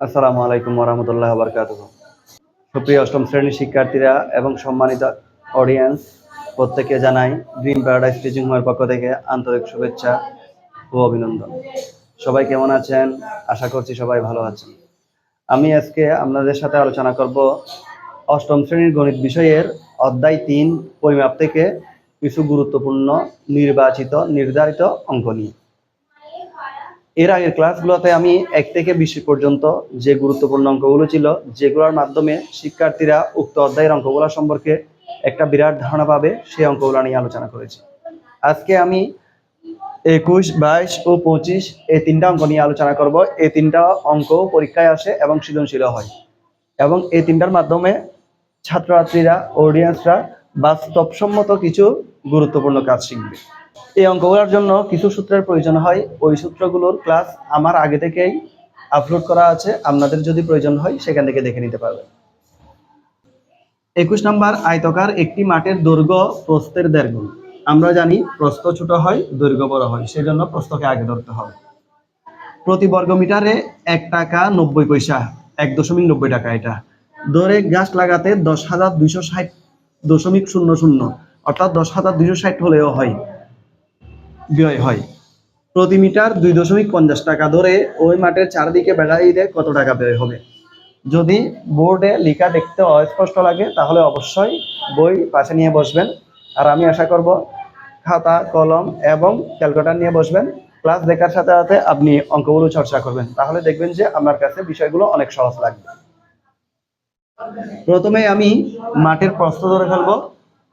আসসালামু আলাইকুম ওরহামতুল্লাহ বরকাত সুপ্রিয় অষ্টম শ্রেণির শিক্ষার্থীরা এবং সম্মানিত অডিয়েন্স প্রত্যেকে জানাই ড্রিম প্যারাডাইস টিচিং হোমের পক্ষ থেকে আন্তরিক শুভেচ্ছা ও অভিনন্দন। সবাই কেমন আছেন? আশা করছি সবাই ভালো আছেন। আমি আজকে আপনাদের সাথে আলোচনা করব অষ্টম শ্রেণির গণিত বিষয়ের অধ্যায় তিন পরিমাপ থেকে কিছু গুরুত্বপূর্ণ নির্বাচিত, নির্ধারিত অঙ্ক নিয়ে। এর আগের ক্লাসগুলোতে আমি এক থেকে বিশ পর্যন্ত যে গুরুত্বপূর্ণ অঙ্কগুলো ছিল, যেগুলোর মাধ্যমে শিক্ষার্থীরা উক্ত অধ্যায়ের অঙ্কগুলো সম্পর্কে একটা বিরাট ধারণা পাবে, সেই অঙ্কগুলো নিয়ে আলোচনা করেছি। আজকে আমি একুশ, বাইশ ও পঁচিশ এই তিনটা অঙ্ক নিয়ে আলোচনা করব। এই তিনটা অঙ্ক পরীক্ষায় আসে এবং সৃজনশীল হয়। এবং এই তিনটার মাধ্যমে ছাত্রছাত্রীরা অডিয়েন্সরা বাস্তবসম্মত কিছু গুরুত্বপূর্ণ কাজ শিখবে। এই অঙ্কগুলোর জন্য কিছু সূত্রের প্রয়োজন হয়। ওই সূত্রগুলোর ক্লাস আমার আগে থেকেই আপলোড করা আছে। আপনাদের যদি প্রয়োজন হয়, সেখান থেকে দেখে নিতে পারবেন। একুশ নম্বর, আয়তকার একটি মাঠের দৈর্ঘ্য প্রস্থের দেড় আমরা জানি প্রস্থ ছোট হয়, দৈর্ঘ্য বড় হয়। সেজন্য প্রস্থকে আগে ধরতে হবে। প্রতি বর্গ মিটারে এক টাকা নব্বই পয়সা, এক দশমিক নব্বই টাকা এটা। ধরে গাছ লাগাতে দশ হাজার দুইশো ষাট দশমিক শূন্য শূন্য, অর্থাৎ দশ হাজার দুইশো ষাট হলেও হয়। ব্যয় হয়। প্রতি মিটার দুই দশমিক পঞ্চাশ টাকা ধরে ওই মাঠের চারদিকে বেড়া দিতে কত টাকা ব্যয় হবে? যদি বোর্ডে লেখা দেখতে অস্পষ্ট লাগে, তাহলে অবশ্যই বই পাশে নিয়ে বসবেন। আর আমি আশা করব খাতা, কলম এবং ক্যালকুলেটার নিয়ে বসবেন। ক্লাস দেখার সাথে সাথে আপনি অঙ্কগুলো চর্চা করবেন। তাহলে দেখবেন যে আপনার কাছে বিষয়গুলো অনেক সহজ লাগবে। প্রথমে আমি মাঠের প্রস্থ ধরে ফেলব।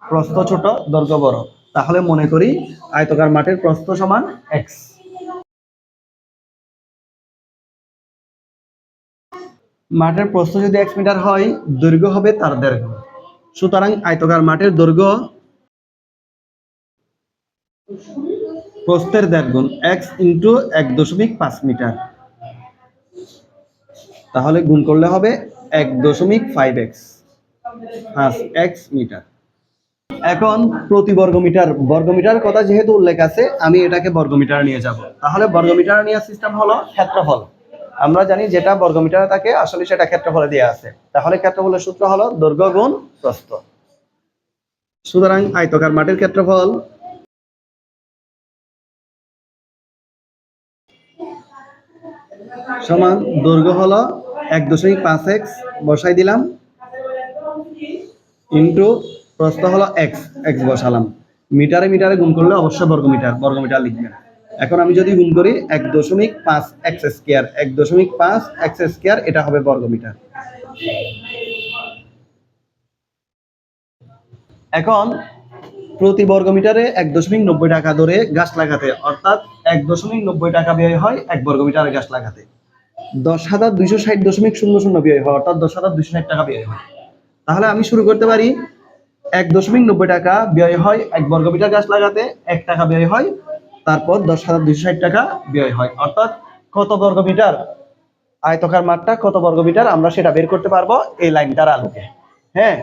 প্রস্থ ছোট, দৈর্ঘ্য বড়। তাহলে মনে করি আয়তকার মাঠের প্রস্থ সমান এক্স মাঠের প্রস্থ যদি এক্স মিটার হয়, দৈর্ঘ্য হবে তার দেড় সুতরাং আয়তকার মাঠের দৈর্ঘ্য প্রস্থের দেড় গুণ এক্স ইন্টু এক দশমিক পাঁচ মিটার। তাহলে গুণ করলে হবে এক দশমিক ফাইভ এক্স পাঁচ এক্স মিটার। এখন প্রতি বর্গমিটার বর্গমিটার কথা যেহেতু উল্লেখ আছে, আমি এটাকে বর্গমিটার নিয়ে যাব। তাহলে বর্গমিটার নেওয়ার সিস্টেম হলো ক্ষেত্রফল। আমরা জানি যেটা বর্গমিটারে থাকে, আসলে সেটা ক্ষেত্রফলে দেওয়া আছে। তাহলে ক্ষেত্রফলের সূত্র হলো দৈর্ঘ্য গুণ প্রস্থ। সুতরাং আয়তকার মাটির ক্ষেত্রফল সমান দৈর্ঘ্য হলো এক দশমিক পাঁচ এক্স, বসাই দিলাম, ইন্টু প্রস্থ হলো এক্স এক্স বসালাম। মিটারে মিটারে গুণ করলে অবশ্যই বর্গমিটার বর্গমিটার লিখবেন। এখন আমি যদি গুণ করি এক দশমিক পাঁচ এক্স স্কোয়ার এক দশমিক পাঁচ এক্স স্কোয়ার এটা হবে বর্গমিটার। এখন প্রতি বর্গমিটারে এক দশমিক নব্বই টাকা ধরে গাছ লাগাতে, অর্থাৎ এক দশমিক নব্বই টাকা ব্যয় হয় এক বর্গমিটারে গাছ লাগাতে। দশ হাজার দুইশো ষাট দশমিক শূন্য শূন্য ব্যয় হয়, অর্থাৎ দশ হাজার দুইশো ষাট টাকা ব্যয় হয়। তাহলে আমি শুরু করতে পারি এক দশমিক নব্বই টাকা ব্যয় হয় এক বর্গ মিটার গাছ লাগাতে, এক টাকা ব্যয় হয়, তারপর দশ হাজার দুইশো ষাট টাকা ব্যয় হয়। অর্থাৎ কত বর্গ মিটার আয়তকার মাঠটা কত বর্গ মিটার আমরা সেটা বের করতে পারব এই লাইনটার আলোকে। হ্যাঁ?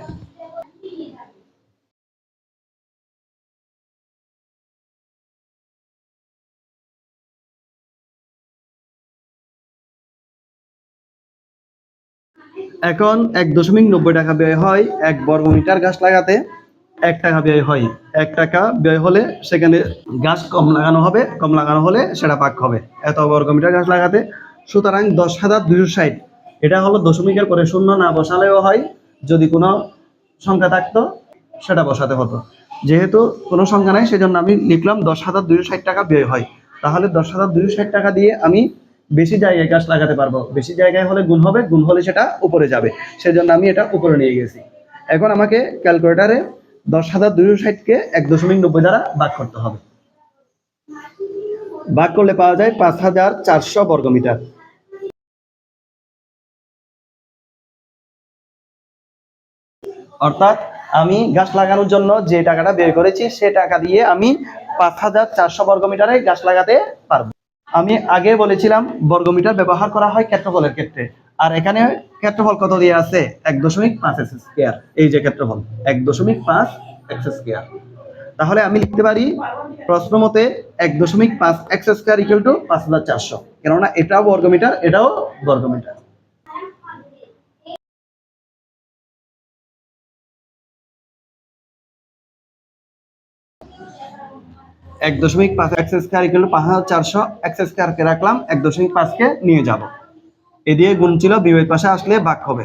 এখন এক দশমিক নব্বই টাকা ব্যয় হয় এক বর্গমিটার গাছ লাগাতে। এক টাকা ব্যয় হয়, এক টাকা ব্যয় হলে সেখানে গাছ কম লাগানো হবে, কম লাগানো হলে সেটা পাক হবে। এত বর্গমিটার গাছ লাগাতে, সুতরাং দশ হাজার দুশো ষাট। এটা হলো দশমিকের পরে শূন্য না বসালেও হয়, যদি কোনো সংখ্যা থাকতো, সেটা বসাতে হতো। যেহেতু কোনো সংখ্যা নাই, সেজন্য আমি লিখলাম দশ হাজার দুশো ষাট টাকা ব্যয় হয়। তাহলে দশ হাজার দুশো ষাট টাকা দিয়ে আমি বেশি জায়গায় গাছ লাগাতে পারব। বেশি জায়গায় হলে গুণ হবে, গুণ হলে সেটা উপরে যাবে। সেজন্য আমি এটা উপরে নিয়ে গেছি। এখন আমাকে ক্যালকুলেটারে দশ হাজার দুশো ষাটকে এক দশমিক নব্বই দ্বারা ভাগ করতে হবে। ভাগ করলে পাওয়া যায় পাঁচ হাজার চারশো বর্গমিটার। অর্থাৎ আমি গাছ লাগানোর জন্য যে টাকাটা বের করেছি, সে টাকা দিয়ে আমি পাঁচ হাজার চারশো বর্গমিটারে গাছ লাগাতে পারব। আমি আগে বলেছিলাম বর্গমিটার ব্যবহার করা হয় ক্ষেত্রফলের ক্ষেত্রে। আর এখানে ক্ষেত্রফল কত দিয়ে আছে? এক দশমিক পাঁচ এক্স স্কোয়ার। এই যে ক্ষেত্রফল, এক দশমিক পাঁচ এক্স স্কোয়ার। তাহলে আমি লিখতে পারি প্রশ্ন মতে এক দশমিক পাঁচ এক্স স্কোয়ার ইকুয়াল টু পাঁচ হাজার চারশো। কেননা এটাও বর্গমিটার এটাও বর্গমিটার। এক দশমিক পাঁচ এক্স স্কোয়ার ইকুয়াল পাঁচ হাজার চারশো এক্স স্কোয়ারকে রাখলাম, এক দশমিক পাঁচকে নিয়ে যাব। এদিকে গুণ ছিল, বিপরীত পাশে আসলে ভাগ হবে।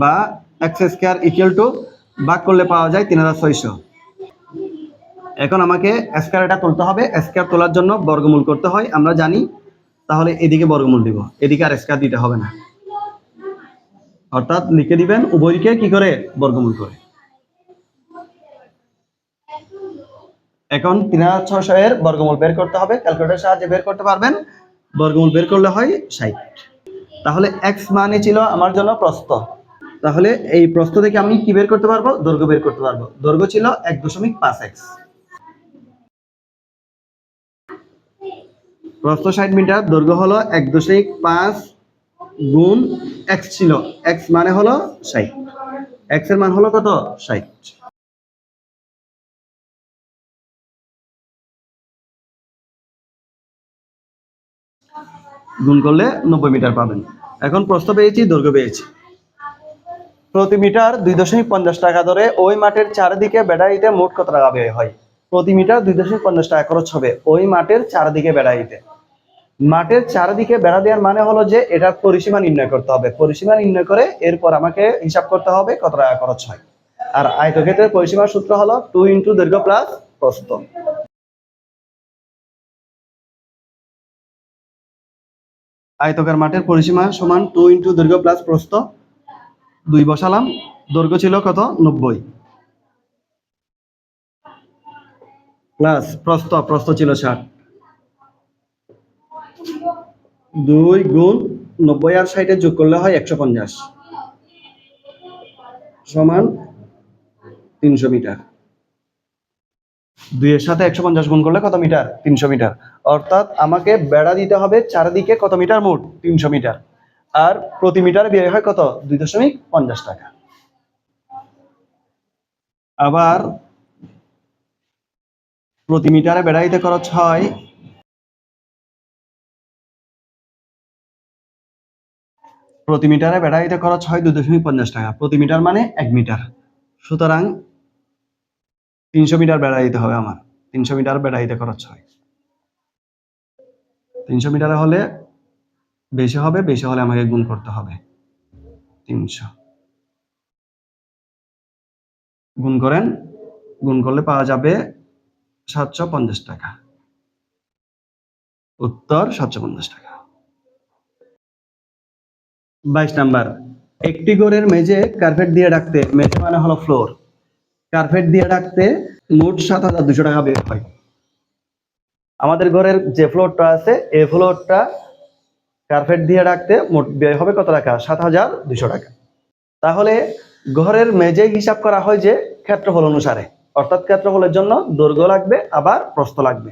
বা এক্স স্কোয়ার ইকুয়াল টু ভাগ করলে পাওয়া যায় তিন হাজার ছয়শো। এখন আমাকে স্কোয়ারটা তুলতে হবে, স্কোয়ার তোলার জন্য বর্গমূল করতে হয়, আমরা জানি। তাহলে এদিকে বর্গমূল দিব, এদিকে আর স্কোয়ার দিতে হবে না। অর্থাৎ লিখে দিবেন, উভয়কে কি করে? বর্গমূল করে। এখন তিন হাজার ছশো এর বর্গমূল বের করতে হবে ক্যালকুলেটার সাহায্যে বের করতে পারবেন। বর্গমূল বের করলে হয় ষাট। তাহলে এক্স মানে ছিল আমার জন্য প্রস্থ। তাহলে এই প্রস্থ থেকে আমি কি বের করতে পারব? দৈর্ঘ্য বের করতে পারব। দৈর্ঘ্য ছিল এক দশমিক পাঁচ এক্স প্রস্থ ষাট মিটার, দৈর্ঘ্য হলো এক দশমিক পাঁচ গুণ এক্স ছিল। এক্স মানে হলো ষাট। এক্সের মান হলো কত? ষাট। গুণ করলে নব্বই মিটার পাবেন। এখন প্রস্থ পেয়েছি, দৈর্ঘ্য পেয়েছি। প্রতি মিটার দুই দশমিক পঞ্চাশ টাকা ধরে ওই মাঠের চারিদিকে বেড়া দিতে মোট কত টাকা ব্যয় হয়? প্রতি মিটার দুই দশমিক পঞ্চাশ টাকা খরচ হবে ওই মাঠের চারিদিকে বেড়া দিতে মাঠের চারিদিকে বেড়া দেওয়ার মানে হলো যে এটা পরিসীমা নির্ণয় করতে হবে। পরিসীমা নির্ণয় করে এরপর আমাকে হিসাব করতে হবে কত টাকা খরচ হয়। আর আয়তক্ষেত্রের পরিসীমার সূত্র হলো টু ইন্টু দৈর্ঘ্য প্লাস প্রস্থ। আয়তকার মাঠের পরিসীমা সমান টু ইন্টু দৈর্ঘ্য প্লাস প্রস্থ। দুই বসালাম, দৈর্ঘ্য ছিল কত? নব্বই। প্লাস প্রস্থ প্রস্থ ছিল ষাট। দুই গুণ নব্বই আর ষাটে যোগ করলে হয় একশো পঞ্চাশ। সমান তিনশো মিটার। দুইয়ের সাথে একশো পঞ্চাশ গুণ করলে কত মিটার? তিনশো মিটার। অর্থাৎ আমাকে বেড়া দিতে হবে চারিদিকে কত মিটার মোট? তিনশো মিটার। আর প্রতি মিটার ব্যয় হয় কত? দুই দশমিক পঞ্চাশ টাকা। আবার প্রতি মিটারে বেড়া দিতে খরচ হয় প্রতি মিটারে দিতে খরচ হয় দুই দশমিক পঞ্চাশ টাকা। প্রতি মিটার মানে এক মিটার। সুতরাং তিনশো মিটার বেড়া দিতে হবে আমার। তিনশো মিটার বেড়া দিতে খরচ হয়। তিনশো মিটারে হলে বেশি হবে, বেশি হলে আমাকে গুণ করতে হবে। তিনশো। গুণ করেন, গুণ করলে পাওয়া যাবে সাতশো পঞ্চাশ টাকা। উত্তর সাতশো পঞ্চাশ টাকা। বাইশ নাম্বার। একটি ঘরের মেঝে কার্পেট দিয়ে ডাকতে মেঝে মানে হলো ফ্লোর কার্পেট দিয়ে ডাকতে মোট সাত হাজার দুশো টাকা বের হয়। আমাদের ঘরের যে ফ্লোরটা আছে, এই ফ্লোরটা কার্পেট দিয়ে ডাকতে মোট ব্যয় হবে কত টাকা? সাত হাজার দুশো টাকা। তাহলে ঘরের মেঝে হিসাব করা হয় যে ক্ষেত্রফল অনুসারে। অর্থাৎ ক্ষেত্রফলের জন্য দৈর্ঘ্য লাগবে, আবার প্রস্থ লাগবে।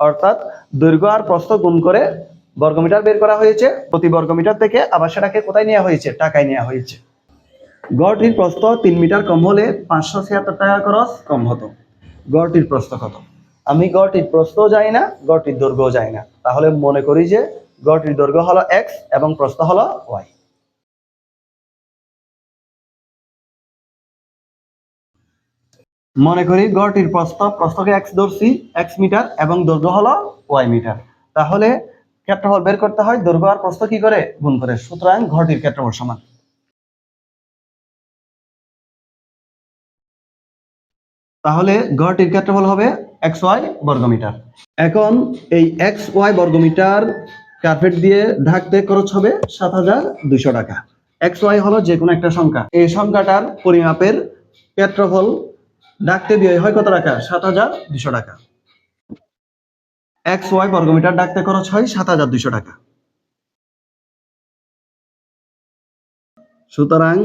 অর্থাৎ দৈর্ঘ্য আর প্রস্থ গুণ করে বর্গমিটার বের করা হয়েছে। প্রতি বর্গমিটার থেকে আবার সেটাকে কোথায় নেওয়া হয়েছে? টাকায় নেওয়া হয়েছে। গড়টির প্রস্থ তিন মিটার কম হলে পাঁচশো ছিয়াত্তর টাকা খরচ কম হতো। গড়টির প্রস্থ কত? আমি গড়টির প্রস্থও যাই না, গড়টির দৈর্ঘ্যও যাই না। তাহলে মনে করি যে গড়টির দৈর্ঘ্য হলো এক্স এবং প্রস্থ হলো ওয়াই। মনে করি গড়টির প্রস্থ, প্রস্থকে এক্স ধরছি, এক্স মিটার এবং দৈর্ঘ্য হলো ওয়াই মিটার। তাহলে ক্ষেত্রফল বের করতে হয়, দৈর্ঘ্য আর প্রস্থ কি করে? গুণ করে। সুতরাং ঘরটির ক্ষেত্রফল সমান। তাহলে ঘরটির ক্ষেত্রফল হবে এক্স ওয়াই বর্গমিটার। এখন এই এক্স ওয়াই বর্গমিটার কার্পেট দিয়ে ঢাকতে খরচ হবে সাত হাজার দুইশো টাকা। এক্স ওয়াই হলো যে কোনো একটা সংখ্যা। এই সংখ্যাটার পরিমাপের ক্ষেত্রফল ডাকতে ব্যয় হয় কত টাকা? সাত হাজার দুশো টাকা। এক্স ওয়াই বর্গমিটার ডাকতে খরচ হয় সাত হাজার দুইশো টাকা। সুতরাং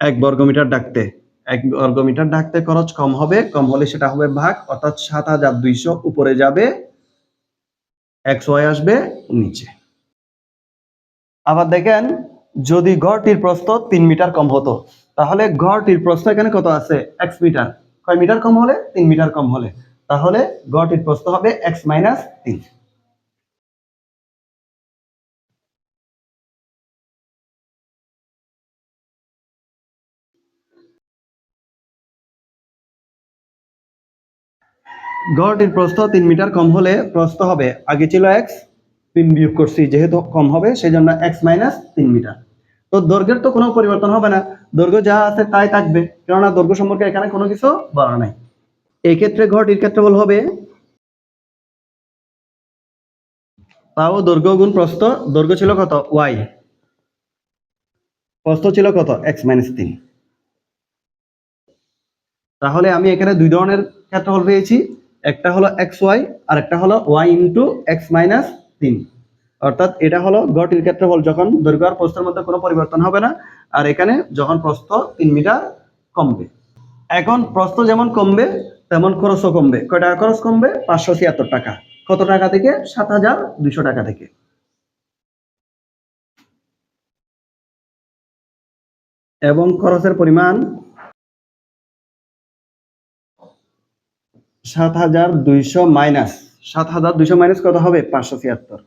এক বর্গমিটার ডাকতে, এক বর্গমিটার ডাকতে খরচ কম হবে, কম হলে সেটা হবে ভাগ, অর্থাৎ সাত হাজার দুইশো উপরে যাবে এক্স ওয়াই আসবে নিচে। আবার দেখেন, যদি গড়টির প্রস্থ তিন মিটার কম হতো, তাহলে গড়টির প্রস্থ এখানে কত আছে? X metre. কয় মিটার কম হলে? তিন মিটার কম হলে। তাহলে গড়টির প্রস্থ হবে এক্স মাইনাস তিন। গড়টির প্রস্থ তিন মিটার কম হলে প্রস্থ হবে, আগে ছিল এক্স তিন বিয়োগ করছি যেহেতু কম হবে সেই জন্য এক্স মাইনাস তিন মিটার। তো দৈর্ঘ্যের তো কোনো পরিবর্তন হবে না। দৈর্ঘ্য যা আছে তাই থাকবে, কেননা দৈর্ঘ্য সম্পর্কে এখানে কোনো কিছু বলা নাই। এই ক্ষেত্রে ঘরটির ক্ষেত্রফল হবে তাও দৈর্ঘ্য গুণ প্রস্থ, দৈর্ঘ্য ছিল কত? ওয়াই প্রস্থ ছিল কত? এক্স মাইনাস তিন তাহলে আমি এখানে দুই ধরনের ক্ষেত্রফল পেয়েছি, একটা হলো এক্স ওয়াই আর একটা হলো ওয়াই ইন্টু এক্স মাইনাস তিন অর্থাৎ এটা হলো গটির ক্ষেত্রফল যখন দৈর্ঘ্য আর প্রস্থের মধ্যে কোনো পরিবর্তন হবে না, আর এখানে যখন প্রস্থ তিন মিটার কমবে। এখন প্রস্থ যেমন কমবে তেমন খরচও কমবে। কয় টাকা খরচ কমবে? পাঁচশো ছিয়াত্তর টাকা। কত টাকা থেকে? সাত হাজার দুইশো টাকা থেকে। এবং খরচের পরিমাণ? সাত হাজার দুইশো মাইনাস। সাত হাজার দুইশো মাইনাস কত হবে? পাঁচশো ছিয়াত্তর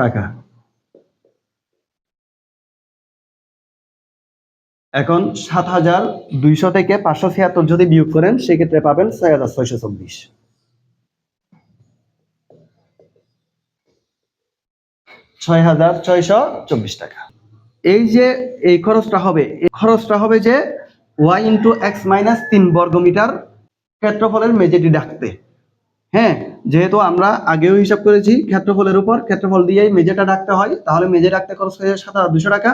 টাকা। এখন সাত হাজার দুইশো থেকে পাঁচশো ছিয়াত্তর যদি বিয়োগ করেন, সেক্ষেত্রে পাবেন ছয় হাজার ছয়শো চব্বিশ। ছয় হাজার ছয়শো চব্বিশ টাকা। এই যে এই খরচটা হবে, এই খরচটা হবে যে ওয়াই ইন্টু এক্স মাইনাস তিন বর্গমিটার ক্ষেত্রফলের মেজেটি ডাকতে। হ্যাঁ যেহেতু আমরা আগেও হিসাব করেছি ক্ষেত্রফলের উপর, ক্ষেত্রফল দিয়েই মেঝেটা ডাকতে হয়, তাহলে মেজে ডাকতে খরচ হয়ে সাত হাজার দুশো টাকা।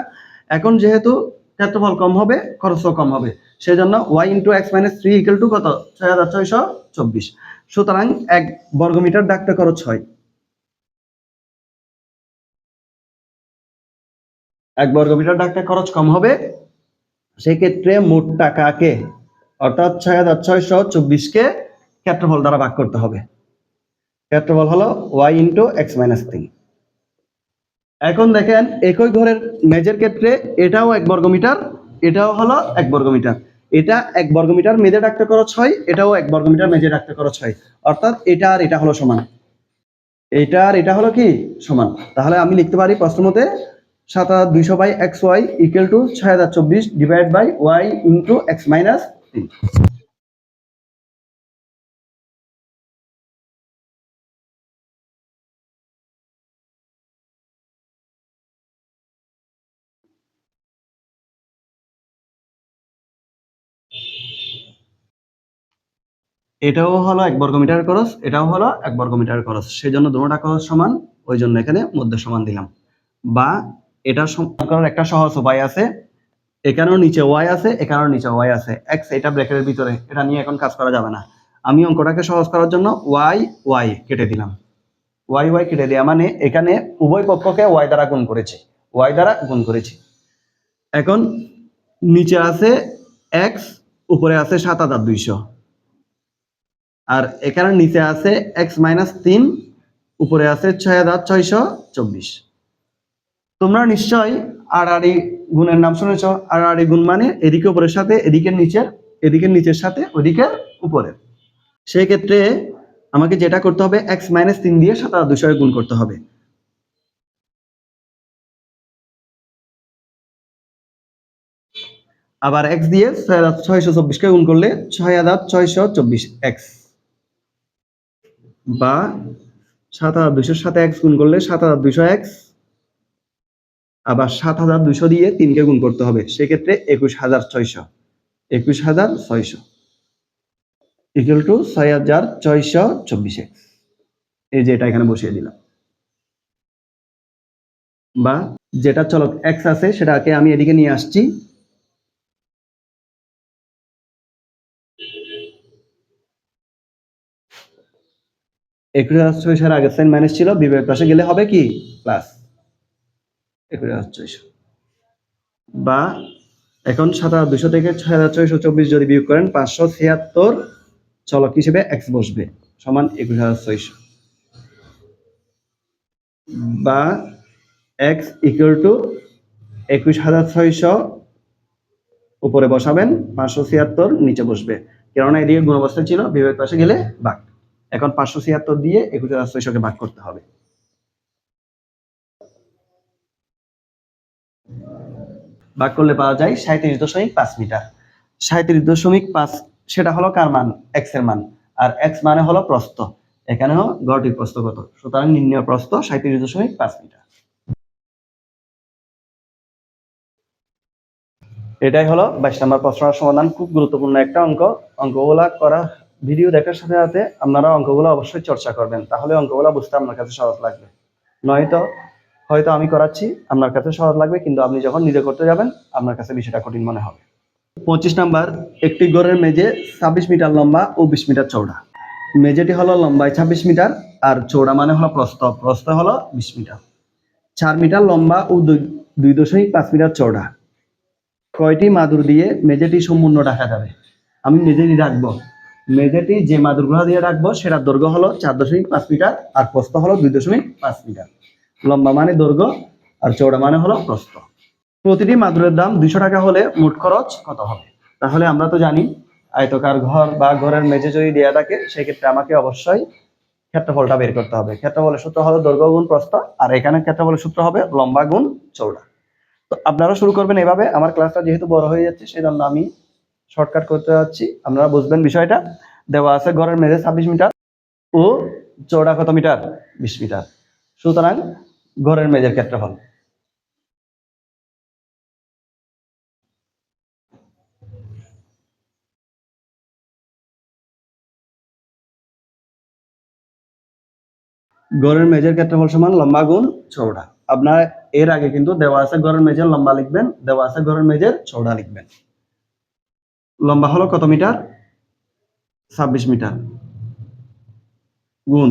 এখন যেহেতু ক্ষেত্রফল কম হবে, খরচও কম হবে। সেই জন্য y into x minus three equal to কত? ছয় হাজার ছয়শো চব্বিশ। সুতরাং এক বর্গমিটার ডাকতে খরচ হয় এক বর্গমিটার ডাকতে খরচ কম হবে, সেক্ষেত্রে মোট টাকাকে অর্থাৎ ছয় হাজার ছয়শো চব্বিশকে ক্ষেত্রফল দ্বারা ভাগ করতে হবে। ক্ষেত্রফল হলো ওয়াই ইন্টু এক্স মাইনাস তিন এখন দেখেন একই ঘরের মেজের ক্ষেত্রে এটাও এক বর্গমিটার, এটাও হলো এক বর্গমিটার। এটা এক বর্গমিটার মেজে ডাকতে খরচ হয়, এটাও এক বর্গমিটার মেজে ডাকতে খরচ হয়। অর্থাৎ এটা আর এটা হলো সমান। এটা আর এটা হলো কি? সমান। তাহলে আমি লিখতে পারি প্রশ্ন মতে সাত হাজার দুইশো by x y equal to ছয় হাজার চব্বিশ divide by y into x minus এটাও হলো এক বর্গমিটার খরচ, এটাও হলো এক বর্গমিটার খরচ। সেই জন্য দুটোটা খরচ সমান, ওই জন্য এখানে মধ্যে সমান দিলাম। বা এটা করার একটা সহজ উপায় আছে। এখানেও নিচে ওয়াই আছে এখানেও নিচে ওয়াই আছে। এক্স এটা ব্র্যাকেটের ভিতরে, এটা নিয়ে এখন কাজ করা যাবে না। আমি অঙ্কটাকে সহজ করার জন্য ওয়াই ওয়াই কেটে দিলাম। ওয়াই ওয়াই কেটে দেওয়া মানে এখানে উভয় পক্ষকে ওয়াই দ্বারা গুণ করেছি। ওয়াই দ্বারা গুণ করেছি। এখন নিচে আছে এক্স উপরে আছে সাত হাজার দুইশো। আর এখানে নিচে আছে এক্স মাইনাস তিন, উপরে আছে ছয় হাজার ছয়শো চব্বিশ। তোমরা নিশ্চয় আড়াআড়ি গুণের নাম শুনেছ আড়াআড়ি গুণ মানে এদিকে উপরের সাথে এদিকের নিচের এদিকের নিচের সাথে ওদিকের উপরে সেই ক্ষেত্রে আমাকে যেটা করতে হবে এক্স মাইনাস তিন দিয়ে সাত হাজার দুশো গুণ করতে হবে। আবার এক্স দিয়ে ছয় হাজার ছয়শো চব্বিশকে গুণ করলে ছয় হাজার ছয়শো চব্বিশ এক্স বা সাত হাজার দুইশোর সাথে এক্স গুণ করলে সাত হাজার দুইশো এক্স আবার সাত হাজার দুইশো দিয়ে তিনকে গুণ করতে হবে। সেক্ষেত্রে একুশ হাজার ছয়শো। একুশ হাজার ছয়শো। ইকুয়াল টু ছয় হাজার ছয়শো চব্বিশ এক্স এই যে এটা এখানে বসিয়ে দিলাম। বা যেটা চলক এক্স আছে সেটাকে আমি এদিকে নিয়ে আসছি। একুশ হাজার ছয়শোর আগের সাইন মাইনাস ছিল, বিপরীত পাশে গেলে হবে কি? প্লাস একুশ হাজার ছয়শো বা এখন সাত হাজার দুশো থেকে ছয় হাজার ছয়শো চব্বিশ যদি বিয়োগ করেন, পাঁচশো ছিয়াত্তর চলক হিসেবে এক্স বসবে, সমান একুশ হাজার ছয়শো বা এক্স ইকুয়াল টু একুশ হাজার ছয়শো উপরে বসাবেন, পাঁচশো ছিয়াত্তর নিচে বসবে। কেননা এদিকে গুণ অবস্থায় ছিল, বিপরীত পাশে গেলে বাঘ এখন পাঁচশো ছিয়াত্তর দিয়ে একুশ হাজার ছয়শোকে ভাগ করতে হবে। ভাগ করলে পাওয়া যায় সাঁত্রিশ দশমিক পাঁচ মিটার। সাঁত্রিশ দশমিক পাঁচ, সেটা হলো কার মান? এক্সের মান। আর এক্স মানে হলো প্রস্থ। এখানেও গড়টির প্রস্থ কত? সুতরাং নির্ণয় প্রস্থ সাঁত্রিশ দশমিক পাঁচ মিটার। এটাই হলো বাইশ নম্বর প্রশ্নের সমাধান। খুব গুরুত্বপূর্ণ একটা অঙ্ক। অঙ্কগুলা করা ভিডিও দেখার সাথে সাথে আপনারা অঙ্কগুলো অবশ্যই চর্চা করবেন। তাহলে অঙ্কগুলো বুঝতে আপনার কাছে সহজ লাগবে। নয়তো, হয়তো আমি করাচ্ছি, আপনার কাছে সহজ লাগবে, কিন্তু আপনি যখন নিজে করতে যাবেন, আপনার কাছে বিষয়টা কঠিন মনে হবে। পঁচিশ নাম্বার, একটি গড়ের মেঝে ছাব্বিশ মিটার লম্বা ও বিশ মিটার চৌড়া মেঝেটি হলো লম্বায় ছাব্বিশ মিটার, আর চৌড়া মানে হলো প্রস্থ। প্রস্থ হলো বিশ মিটার। চার মিটার লম্বা ও দুই দশমিক পাঁচ মিটার চৌড়া কয়টি মাদুর দিয়ে মেঝেটি সম্পূর্ণ ঢাকা যাবে? আমি মেঝেটি রাখব। মেঝেটি যে মাদুরগুলো দিয়ে রাখব, সেটার দৈর্ঘ্য হলো চার দশমিক পাঁচ মিটার আর প্রস্থ হলো দুই দশমিক পাঁচ মিটার। লম্বা মানে দৈর্ঘ্য আর চৌড়া মানে হলো প্রস্থ। প্রতিটি মাদুরের দাম দুইশো টাকা হলে মোট খরচ কত হবে? তাহলে আমরা তো জানি, আয়তকার ঘর বা ঘরের মেঝে যদি দেওয়া থাকে, সেক্ষেত্রে আমাকে অবশ্যই ক্ষেত্রফলটা বের করতে হবে। ক্ষেত্রফলের সূত্র হবে দৈর্ঘ্য গুণ প্রস্থ, আর এখানে ক্ষেত্রফলের সূত্র হবে লম্বা গুণ চৌড়া তো আপনারা শুরু করবেন এভাবে। আমার ক্লাসটা যেহেতু বড় হয়ে যাচ্ছে সেই জন্য আমি শর্টকাট করতে যাচ্ছি। আপনারা বুঝবেন বিষয়টা। দেওয়া আছে ঘরের মেঝে ছাব্বিশ মিটার ও চৌড়া কত মিটার? বিশ মিটার। সুতরাং ঘরের মেঝের ক্ষেত্রফল। গড়ের মেজের ক্ষেত্রফল সমান লম্বা গুণ চৌড়া আপনার এর আগে কিন্তু দেওয়া আছে গড়ের মেজের লম্বা লিখবেন, দেওয়া আছে গড়ের মেজের চৌড়া লিখবেন। লম্বা হলো কত মিটার? ছাব্বিশ মিটার। গুণ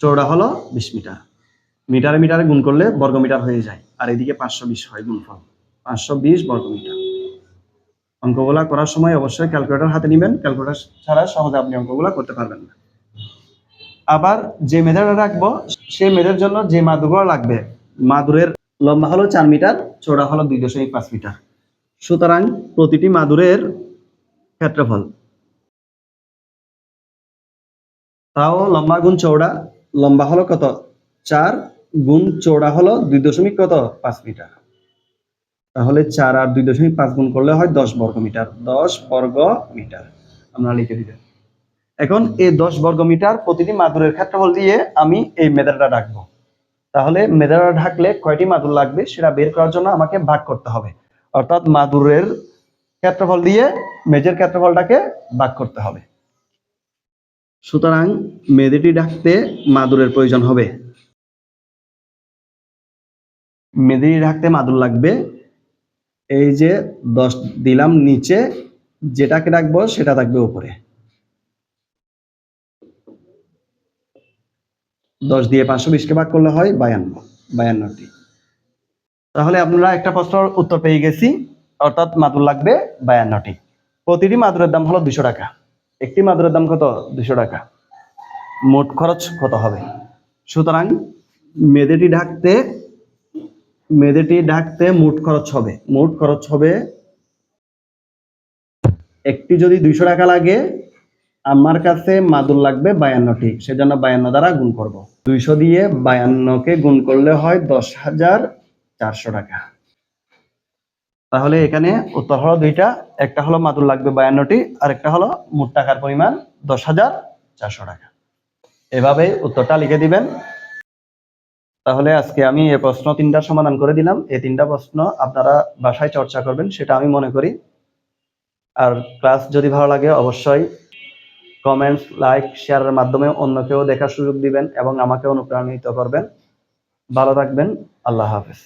চৌড়া হলো বিশ মিটার। মিটারে মিটারে গুণ করলে বর্গ মিটার হয়ে যায়। আর এদিকে পাঁচশো বিশ হয় গুণফল। পাঁচশো বিশ বর্গ মিটার অঙ্কগুলা করার সময় অবশ্যই ক্যালকুলেটর হাতে নেবেন। ক্যালকুলেটর ছাড়া সহজে আপনি অঙ্কগুলা করতে পারবেন না। আবার যে মেধাটা রাখব সেই মেধের জন্য যে মাদুরগুলো লাগবে, মাদুরের লম্বা হলো চার মিটার চৌড়া হলো দুই দশমিক পাঁচ মিটার। সুতরাং প্রতিটি মাদুরের ক্ষেত্রফল। তাও লম্বা গুণ চৌড়া লম্বা হলো কত? চার গুণ চৌড়া হলো দুই দশমিক কত? পাঁচ মিটার। তাহলে চার আর দুই দশমিক পাঁচ গুণ করলে হয় দশ বর্গ মিটার। দশ বর্গ মিটার। আমরা লিখে দিবেন এখন এই দশ বর্গ মিটার প্রতিটি মাদুরের ক্ষেত্রফল দিয়ে আমি এই মেদারটা রাখব তাহলে মেদারটা ঢাকলে কয়টি মাদুর লাগবে সেটা বের করার জন্য আমাকে ভাগ করতে হবে। অর্থাৎ মাদুরের ক্ষেত্রফল দিয়ে মেজের ক্ষেত্রফলটাকে ভাগ করতে হবে। সুতরাং মেদেটি ডাকতে মাদুরের প্রয়োজন হবে। মেদেটি ডাকতে মাদুর লাগবে। এই যে দশ দিলাম নিচে, যেটাকে ডাকবো সেটা থাকবে উপরে। দশ দিয়ে পাঁচশো বিশকে ভাগ করলে হয় বায়ান্ন, বায়ান্নটি। তাহলে আপনারা একটা প্রশ্নের উত্তর পেয়ে গেছি। অর্থাৎ মাদুর লাগবে বায়ান্নটি। প্রতিটি মাদুরের দাম হলো দুশো টাকা। একটি মাদুরের দাম কত? দুশো টাকা। মোট খরচ কত হবে? সুতরাং মেদেটি ঢাকতে মেদেটি ঢাকতে মোট খরচ হবে। মোট খরচ হবে একটি যদি দুইশো টাকা লাগে, আমার কাছে মাদুর লাগবে বায়ান্নটি। সেজন্য বায়ান্ন দ্বারা গুণ করব। দুইশো দিয়ে বায়ান্নকে গুণ করলে হয় দশ হাজার চারশো টাকা। তাহলে এখানে উত্তর হলো দুইটা, একটা হলো মাদুর লাগবে বায়ান্নটি আর একটা হলো মোট টাকার পরিমাণ দশ হাজার চারশো টাকা। এভাবে উত্তরটা লিখে দিবেন। তাহলে আজকে আমি এই প্রশ্ন তিনটার সমাধান করে দিলাম। এই তিনটা প্রশ্ন আপনারা বাসায় চর্চা করবেন, সেটা আমি মনে করি। আর ক্লাস যদি ভালো লাগে, অবশ্যই কমেন্টস লাইক শেয়ারের মাধ্যমে অন্যকেও দেখার সুযোগ দিবেন এবং আমাকে অনুপ্রাণিত করবেন। ভালো থাকবেন, আল্লাহ হাফেজ।